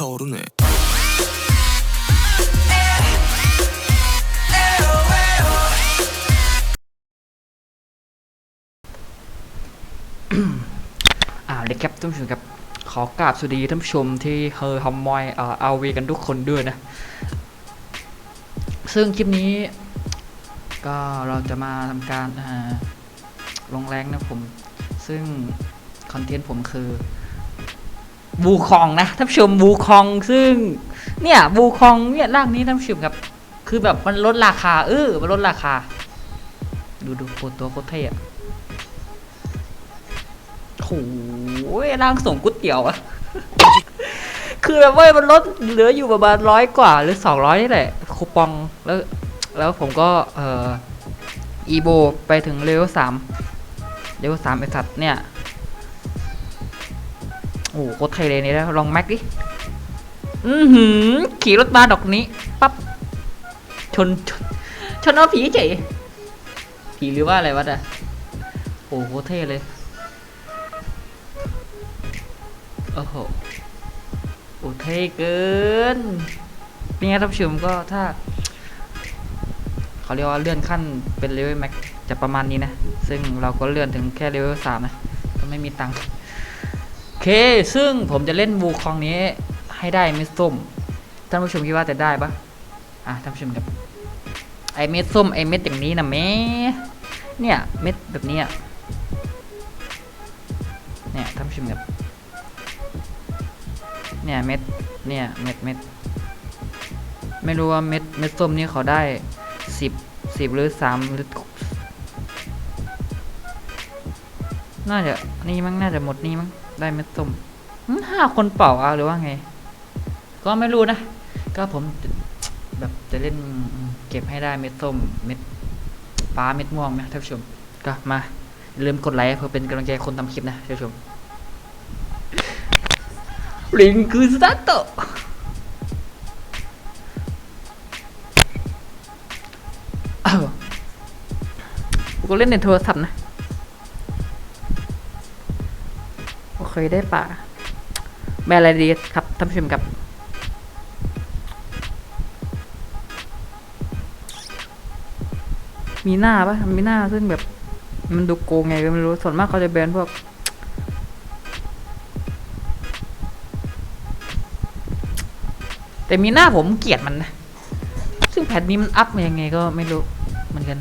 타오르네อ่าเด็กครับท่านผู้ชมครับขอกราบสวัสดีท่านผู้ชมที่เฮอฮอมมอยเอ่อเอาวีกันทุกคนด้วยนะ ซึ่งคลิปนี้ ก็เราจะมาทำการอ่าลงแรงนะผม ซึ่งคอนเทนต์ผมคือ บูคองนะท่านผู้ชมบูคองซึ่งเนี่ยบูคองเนี่ยร่างนี้ท่านผู้ชมครับ คือแบบมันลดราคาเออมันลดราคา ดูดูโคตรตัวโคตรเท่อะโอ้โหร่างส่งก๋วยเตี๋ยวอะคือแบบว่ามันลดเหลืออยู่ประมาณร้อยกว่าหรือสองร้อยนี่แหละคูปองแล้ว แล้วผมก็เอ่ออีโบไปถึงเลเวลสามเลเวลสามไอสัตว์เนี่ย โอ้โหโคตรไทยเลยนี่แล้วลองแม็กดิ อือหือ ขี่รถมาดอกนี้ ปั๊บชนชน ชนเอาผีเฉยผีหรือว่าอะไรวะอะโอ้โหเท่เลย โอ้โห โอ้เท่เกิน เป็นไงท่านผู้ชมก็ถ้า เขาเรียกว่าเลื่อนขั้นเป็นเลเวลแม็กจะประมาณนี้นะ ซึ่งเราก็เลื่อนถึงแค่เลเวลสามนะ ก็ไม่มีตังค์ เค ซึ่งผมจะเล่นวูคองนี้ให้ได้เม็ดส้ม ท่านผู้ชมคิดว่าจะได้ปะอะท่านผู้ชมครับ ไอเม็ดส้มไอเม็ดอย่างนี้นะแม่เนี่ยเม็ดแบบนี้อะเนี่ยท่านผู้ชมครับ เนี่ยเม็ด เนี่ยเม็ดเม็ด ไม่รู้ว่าเม็ดเม็ดส้มนี่เขาได้สิบสิบหรือสามหรือน่าจะนี่มั้งน่าจะหมดนี่มั้ง ได้เม็ดส้มห้าคนเป่าเอาหรือว่าไง ก็ไม่รู้นะ ก็ผมแบบจะเล่นเก็บให้ได้เม็ดส้ม เม็ดฟ้าเม็ดม่วงนะท่านผู้ชม ก็มาลืมกดไลค์เพื่อเป็นกำลังใจคนทำคลิปนะท่านผู้ชมลิงคือสตาร์ทก็เล่นในโทรศัพท์นะ เคได้ป่ะแม่อะไรดีครับท่านผู้ชมครับมีหน้าปะมีหน้าซึ่งแบบ มันดูโกงไงก็ไม่รู้ส่วนมากเขาจะแบนพวก แต่มีหน้าผมเกลียดมันนะ ซึ่งแพทนี้มันอัพมายังไงก็ไม่รู้เหมือนกัน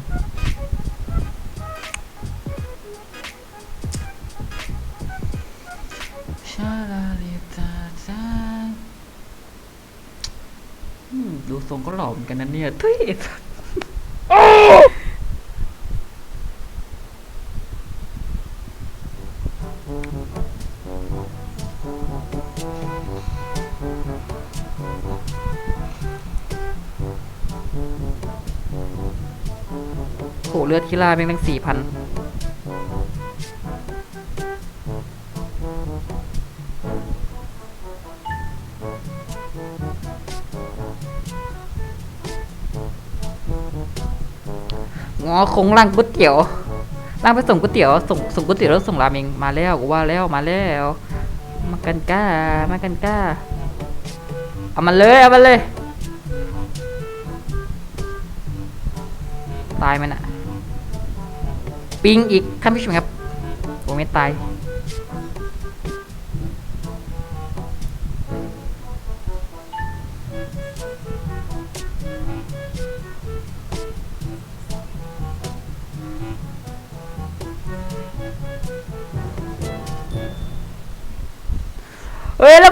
ดูทรงก็หล่อเหมือนกันนะเนี่ยทุยไอ้โหเลือดคิล่าเป็นตั้งสี่พัน งอคงร่างก๋วยเตี๋ยวร่างไปส่งก๋วยเตี๋ยวส่งส่งก๋วยเตี๋ยวแล้วส่งราเมงมาแล้วกูว่าแล้วมาแล้ว มากันก้ามากันก้าเอามาเลยเอามาเลยตายมันอะปิงอีกท่านผู้ชมครับผมไม่ตาย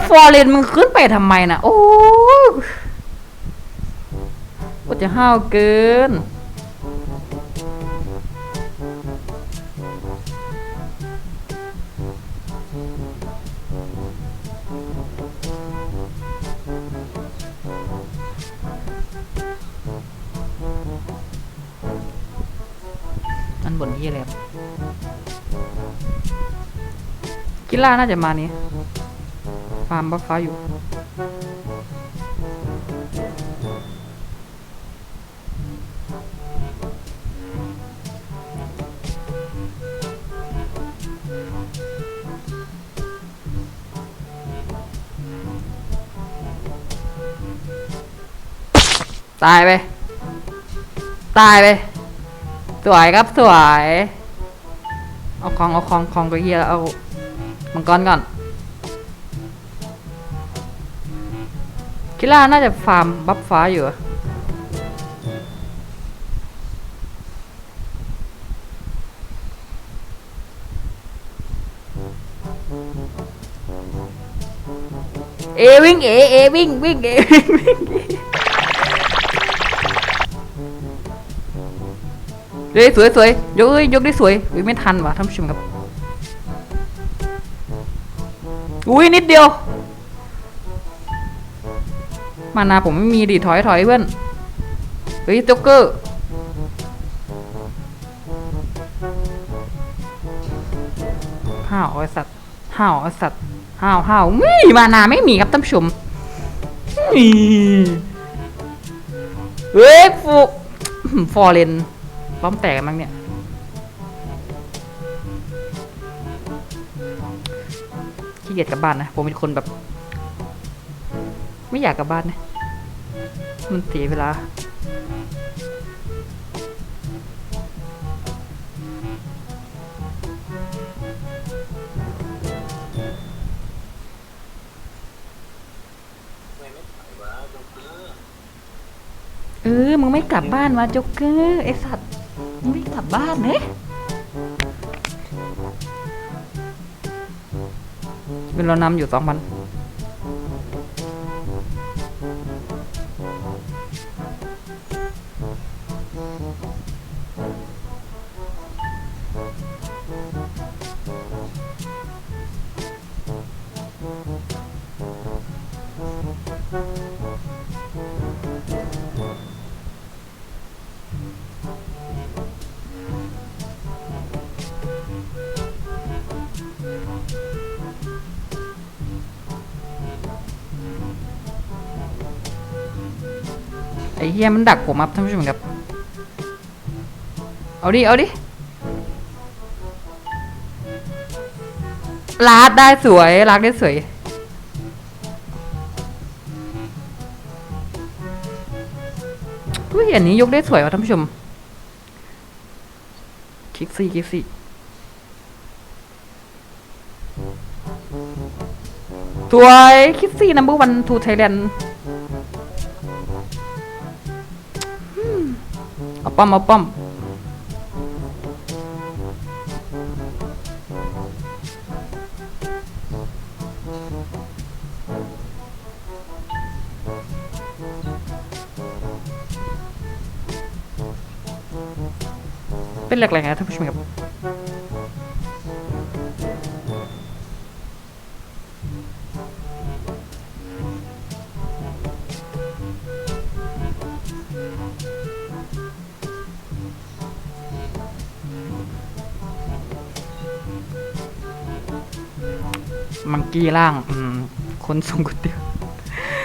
ฟอร์เรนมึงขึ้นไปทำไมนะโอ้ก็จะห้าวเกิน อันบนที่อะไรครับกีฬาน่าจะมานี้ ความบัฟฟ้าอยู่ ตายไป ตายไป สวยครับสวย เอาของเอาของของไปเยียแล้วเอามังกรก่อน คิล่าน่าจะฟาร์มบัฟฟ้าอยู่อะเอวิ่งเอเอวิ่งวิ่งเอวิ่งเฮ้ยสวยสวยยกเอ้ยยกได้สวยอุ้ยไม่ทันว่ะท่านผู้ชมครับอุ้ยนิดเดียว มานาผมไม่มีดิถอยถอยเพื่อน เฮ้ยจ็กเกอร์ห้าวไอสัตว์ห้าวไอสัตว์ห้าวห้าวไม่มานาไม่มีครับท่านผู้ชมนี่เฮ้ยฟูฟอร์เรนล้อมแตกมั้งเนี่ยขี้เกียจกลับบ้านนะ ผมเป็นคนแบบ ไม่อยากกลับบ้านนะ มันเสียเวลา เออ มึงไม่กลับบ้านวะจ็กเกอร์ไอสัตว์ มึงไม่กลับบ้านเนะเป็นเรานำอยู่สองพัน ไอ้เฮียมันดักผมครับท่านผู้ชมครับ เอาดิ เอาดิ ลาดได้สวย ลากได้สวย ผู้เห็นนี้ยกได้สวยว่ะท่านผู้ชม คลิกซี่คลิกซี่สวยคลิกซี่นัมเบอร์วันทูไทยแลนด์ เอาป้อมเอาป้อมเป็นแหลกๆนะท่านผู้ชมครับ กี้ล่าง อืม คนส่งก๋วยเตี๋ยว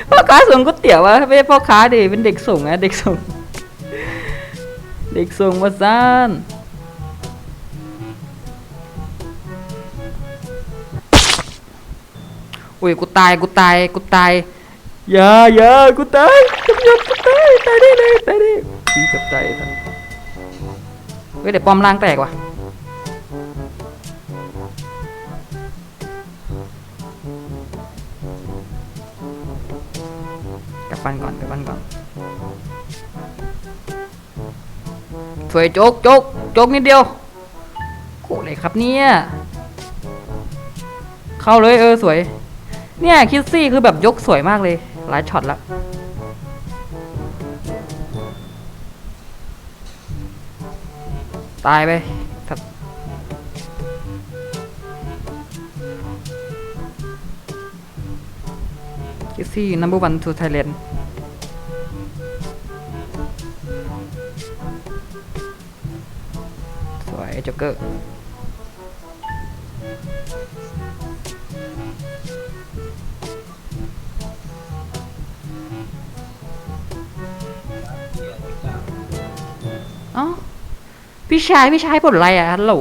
พ่อค้าส่งก๋วยเตี๋ยววะไม่ใช่พ่อค้าดิเป็นเด็กส่งนะเด็กส่ง เด็กส่งมาซ่านอุ้ยกูตายกูตายกูตายอย่าอย่ากูตายตำรวจกูตายตายได้เลยตายได้พี่กับตายทันเฮ้ยเดี๋ยวป้อมล่างแตกว่ะ กลับบ้านก่อนกลับบ้นก่อนสวยโจกโจกโจกนิดเดียวโหเลยครับเนี่ย เข้าเลยเออสวย เนี่ยคิดซี่คือแบบยกสวยมากเลย หลายช็อตละตายไป ซี่ number one to Thailand สวยจ็อกเกอร์อ้าพี่ชาย พี่ชายปลดอะไรอะฮัลโหล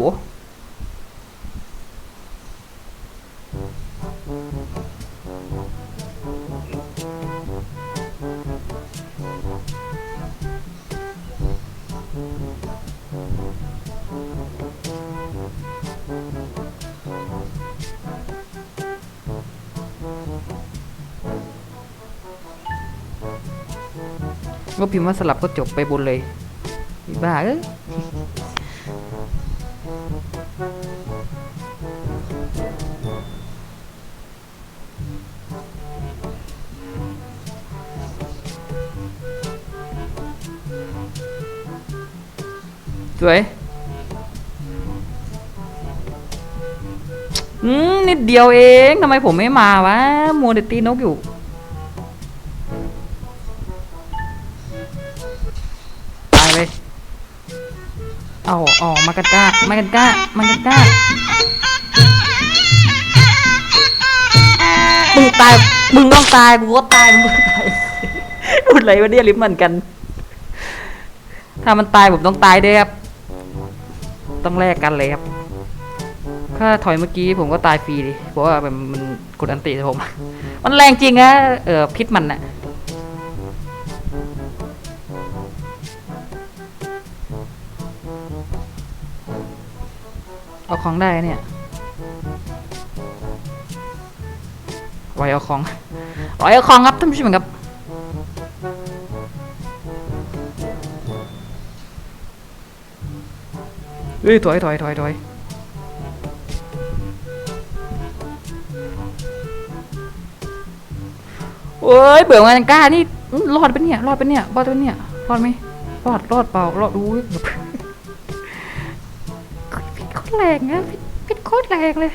ก็พิมพ์ว่าสลับก็จบไปบนเลยบ้าเอ้ยสวยอืมนิดเดียวเองทำไมผมไม่มาวะมัวแต่ตีนกอยู่ อาอกมากันก้ามากันก้ามากันก้ามึงตาย มึงต้องตาย กูก็ตาย มึงก็ตายพูดอะไรวะเนี่ยลิฟเหมือนกัน ถ้ามันตายผมต้องตายด้วยครับ ต้องแลกกันเลยครับ ถ้าถอยเมื่อกี้ผมก็ตายฟรีดิเพราะว่ามันมันกดอันติผม มันแรงจริงนะเออพิษมันน่ะ เอาของได้เนี่ยไว้เอาของไว้เอาของครับท่านผู้ชมครับเฮ้ยถอยถอยถอยถอยโอ้ยเบื่อมันกล้านี่รอดปะเนี่ยรอดปะเนี่ยรอดปะเนี่ยรอดไหมรอดรอดเปล่ารอดอุ้ย แรงนะพิษพิษโคตรแรงเลย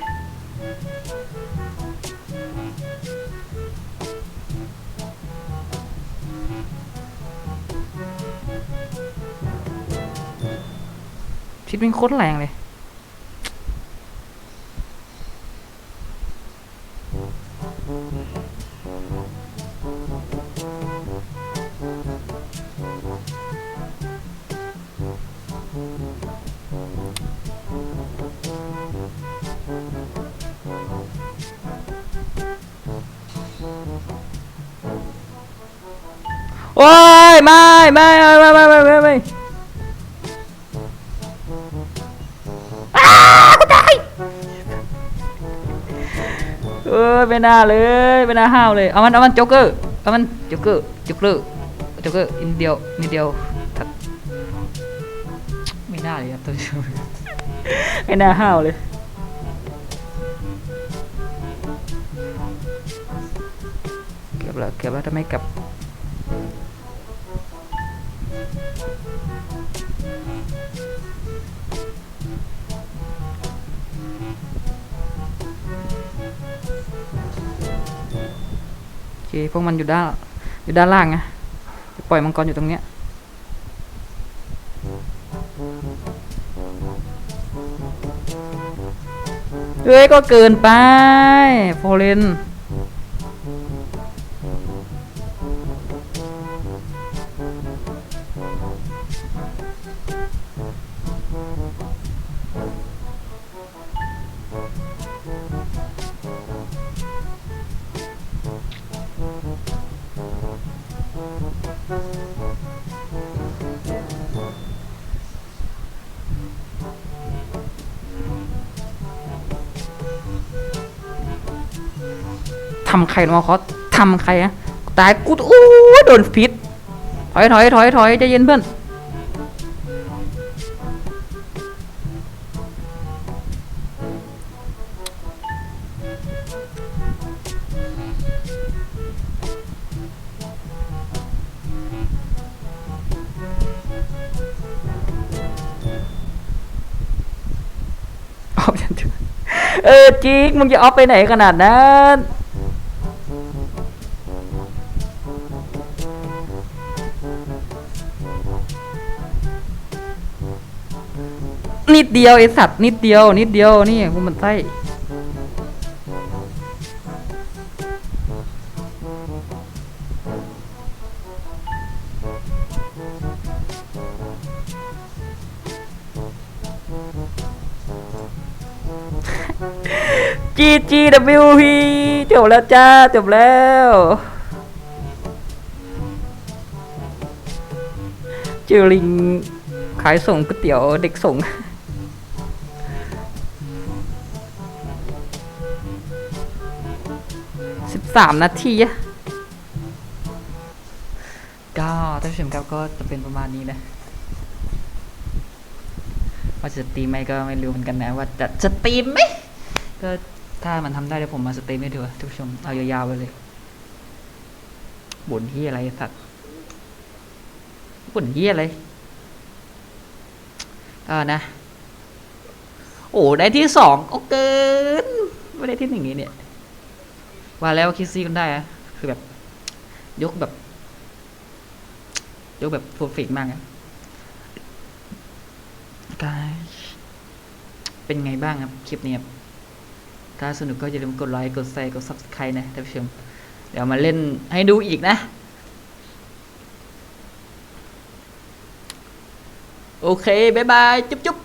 พิษเป็นโคตรแรงเลย ไม่ไม่ไม่ไม่ไม่ไม่ไม่ไม่เออไม่น่าเลยไม่น่าห้าวเลยเอามันเอามันจ็กเกอร์เอามันจ็กเกอร์จ็กเกอร์จ็กเกอร์อินเดียวนิดเดียวถัดไม่น่าเลยครับตัวชมไม่น่าห้าวเลยเก็บแล้วเก็บแล้วทำไมกลับ พวกมันอยู่ด้านอยู่ด้านล่างไงปล่อยมังกรอยู่ตรงเนี้ยเฮ้ยก็เกินไปโฟเรนำใครมาคอสทำใครอะตายกูอู้โดนพิษถอยถอยถอยถอยใจเย็นเพื่อนออฟยันถึงเออจริงมึงจะออฟไปไหนขนาดนั้น นิดเดียวไอสัตว์นิดเดียว นิดเดียวนี่พวกมันไส้จีจีวพีจบแล้วจ้า จบแล้วจอลิงขายส่งก๋วยเตี๋ยวเด็กส่ง สามนาทีอะก็ท่านผู้ชมครับก็จะเป็นประมาณนี้นะว่าจะสตรีมไหมก็ไม่รู้เหมือนกันนะ ว่าจะสตรีมไหมก็ถ้ามันทำได้เดี๋ยวผมมาสตรีมให้ดูท่านผู้ชมเอายาวๆไปเลยบ่นที่อะไรสัตว์บ่นที่อะไรเออนะ โอ้ได้ที่สองโอ้เกินไม่ได้ที่หนึ่งนี้เนี่ย ว่าแล้วคิดซี่กันได้อะคือแบบ ยกแบบ ยกแบบเพอร์เฟกมากอะกายเป็นไงบ้างครับ คลิปนี้ครับถ้าสนุกก็อย่าลืมกดไลค์ กดแชร์ กด subscribe นะท่านผู้ชม เดี๋ยวมาเล่นให้ดูอีกนะ โอเค บ๊ายบาย จุ๊บจุ๊บ